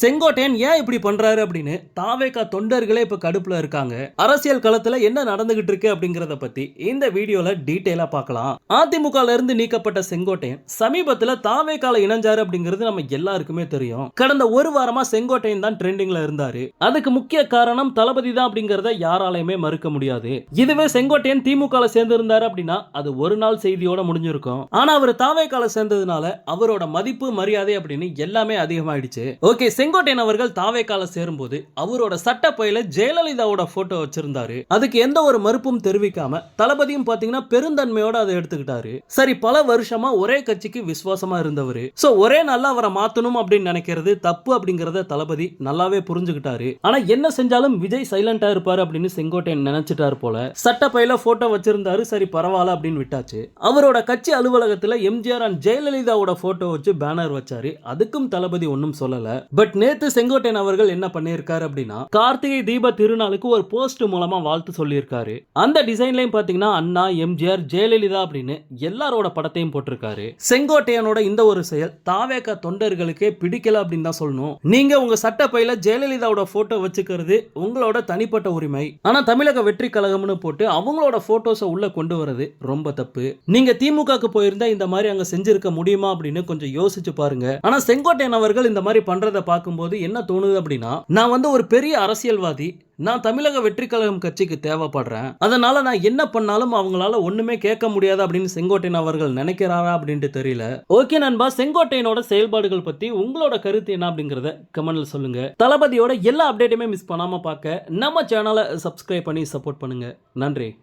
செங்கோட்டையன் ஏன் இப்படி பண்றாரு அப்படின்னு தாவேகா தொண்டர்களே இப்ப கடுப்புல இருக்காங்க. அரசியல் களத்துல என்ன நடந்துகிட்டு இருக்கு அப்படிங்கறத பத்தி இந்த வீடியோல டீட்டெயிலா பார்க்கலாம் அதிமுகல இருந்து நீக்கப்பட்ட செங்கோட்டையன் சமீபத்துல தாவேக்கால இணைஞ்சாரு அப்படிங்கிறது நம்ம எல்லாருக்குமே தெரியும். கடந்த ஒரு வாரமா செங்கோட்டையன் தான் ட்ரெண்டிங்ல இருந்தாரு. அதுக்கு முக்கிய காரணம் தளபதி தான் அப்படிங்கறத யாராலையுமே மறுக்க முடியாது. இதுவே செங்கோட்டையன் திமுக சேர்ந்து இருந்தாரு அப்படின்னா அது ஒரு நாள் செய்தியோட முடிஞ்சிருக்கும். ஆனா அவர் தாவேக்கால சேர்ந்ததுனால அவரோட மதிப்பு மரியாதை அப்படின்னு எல்லாமே அதிகமாயிடுச்சு. ஓகே செங்கோட்டையன் அவர்கள் தாவேக்கால சேரும்போது அவரோட சட்ட பையில ஜெயலலிதாவோட போட்டோ வச்சிருந்தாரு. அதுக்கு எந்த ஒரு மறுப்பும் தெரிவிக்காம தளபதியும் பாத்தீங்கன்னா பெருந்தன்மையோட அதை எடுத்துக்கிட்டாரு. சரி பல வருஷமா ஒரே கட்சிக்கு விசுவாசமா இருந்தவர். சோ ஒரே நாள்ல அவரை மாத்தணும் அப்படின்னு நினைக்கிறது தப்பு அப்படிங்கறத தளபதி நல்லாவே புரிஞ்சுக்கிட்டாரு. ஆனா என்ன செஞ்சாலும் விஜய் சைலண்டா இருப்பாரு அப்படின்னு செங்கோட்டையன் நினைச்சிட்டாரு போல. சட்ட பையில போட்டோ வச்சிருந்தாரு சரி பரவாயில்ல அப்படின்னு விட்டாச்சு. அவரோட கட்சி அலுவலகத்துல எம்ஜிஆர் அண்ட் ஜெயலலிதாவோட போட்டோ வச்சு பேனர் வச்சாரு. அதுக்கும் தளபதி ஒன்னும் சொல்லல. பட் நேத்து செங்கோட்டையன் அவர்கள் என்ன பண்ணியிருக்காரு அப்படின்னா கார்த்திகை தீப திருநாளுக்கு ஒரு போஸ்ட் மூலமா வாழ்த்து சொல்லியிருக்காரு. அந்த டிசைன்லயும் பாத்தீங்கன்னா அண்ணா எம்ஜிஆர் ஜெயலலிதா அப்படின்னு எல்லாரோட படத்தையும் போட்டிருக்காரு. செங்கோட்டையனோட இந்த ஒரு செயல் தாவேக தொண்டர்களுக்கே பிடிக்கல அப்படின்னு தான் சொல்லணும். நீங்க உங்க சட்ட பையில ஜெயலலிதாவோட போட்டோ வச்சுக்கிறது உங்களோட தனிப்பட்ட உரிமை. ஆனா தமிழக வெற்றி கழகம்னு போட்டு அவங்களோட போட்டோஸை உள்ள கொண்டு வரது ரொம்ப தப்பு. நீங்க திமுகக்கு போயிருந்தா இந்த மாதிரி அங்க செஞ்சிருக்க முடியுமா அப்படின்னு கொஞ்சம் யோசிச்சு பாருங்க. ஆனா செங்கோட்டையன் அவர்கள் இந்த மாதிரி பண்றதை பார்க்கும்போது என்ன தோணுது அப்படின்னா நான் வந்து ஒரு பெரிய அரசியல்வாதி நான் தமிழக வெற்றி கழகம் கட்சிக்கு தேவைப்படுறேன். அதனால நான் என்ன பண்ணாலும் அவங்களால ஒண்ணுமே கேட்க முடியாது அப்படின்னு செங்கோட்டையன் அவர்கள் நினைக்கிறாரா அப்படின்ட்டு தெரியல. ஓகே நண்பா செங்கோட்டையனோட செயல்பாடுகள் பத்தி உங்களோட கருத்து என்ன அப்படிங்கறத கமெண்ட்ல சொல்லுங்க. தளபதியோட எல்லா அப்டேட்டுமே மிஸ் பண்ணாம பார்க்க நம்ம சேனலை சப்ஸ்கிரைப் பண்ணி சப்போர்ட் பண்ணுங்க. நன்றி.